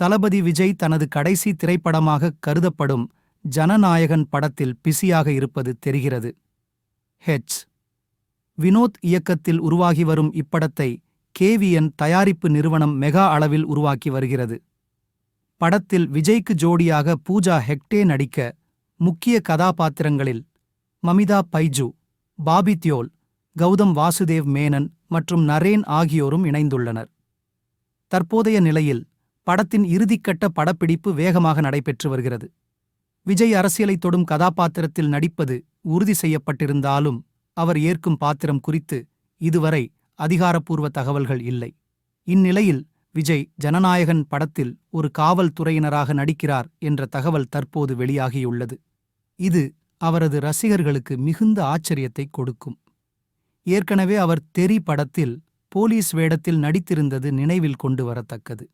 தளபதி விஜய் தனது கடைசி திரைப்படமாக கருதப்படும் ஜனநாயகன் படத்தில் பிஸியாக இருப்பது தெரிகிறது. ஹெச் வினோத் இயக்கத்தில் உருவாகி வரும் இப்படத்தை கேவிஎன் தயாரிப்பு நிறுவனம் மெகா அளவில் உருவாக்கி வருகிறது. படத்தில் விஜய்க்கு ஜோடியாக பூஜா ஹெக்டே நடிக்க முக்கிய கதாபாத்திரங்களில் மமிதா பைஜு பாபி தியோல் கௌதம் வாசுதேவ் மேனன் மற்றும் நரேன் ஆகியோரும் இணைந்துள்ளனர். தற்போதைய நிலையில் படத்தின் இறுதிக்கட்ட படப்பிடிப்பு வேகமாக நடைபெற்று வருகிறது. விஜய் அரசியலை தொடும் கதாபாத்திரத்தில் நடிப்பது உறுதி செய்யப்பட்டிருந்தாலும் அவர் ஏற்கும் பாத்திரம் குறித்து இதுவரை அதிகாரப்பூர்வ தகவல்கள் இல்லை. இந்நிலையில் விஜய் ஜனநாயகன் படத்தில் ஒரு காவல்துறையினராக நடிக்கிறார் என்ற தகவல் தற்போது வெளியாகியுள்ளது. இது அவரது ரசிகர்களுக்கு மிகுந்த ஆச்சரியத்தை கொடுக்கும். ஏற்கனவே அவர் தெரி படத்தில் போலீஸ் வேடத்தில் நடித்திருந்தது நினைவில் கொண்டு வரத்தக்கது.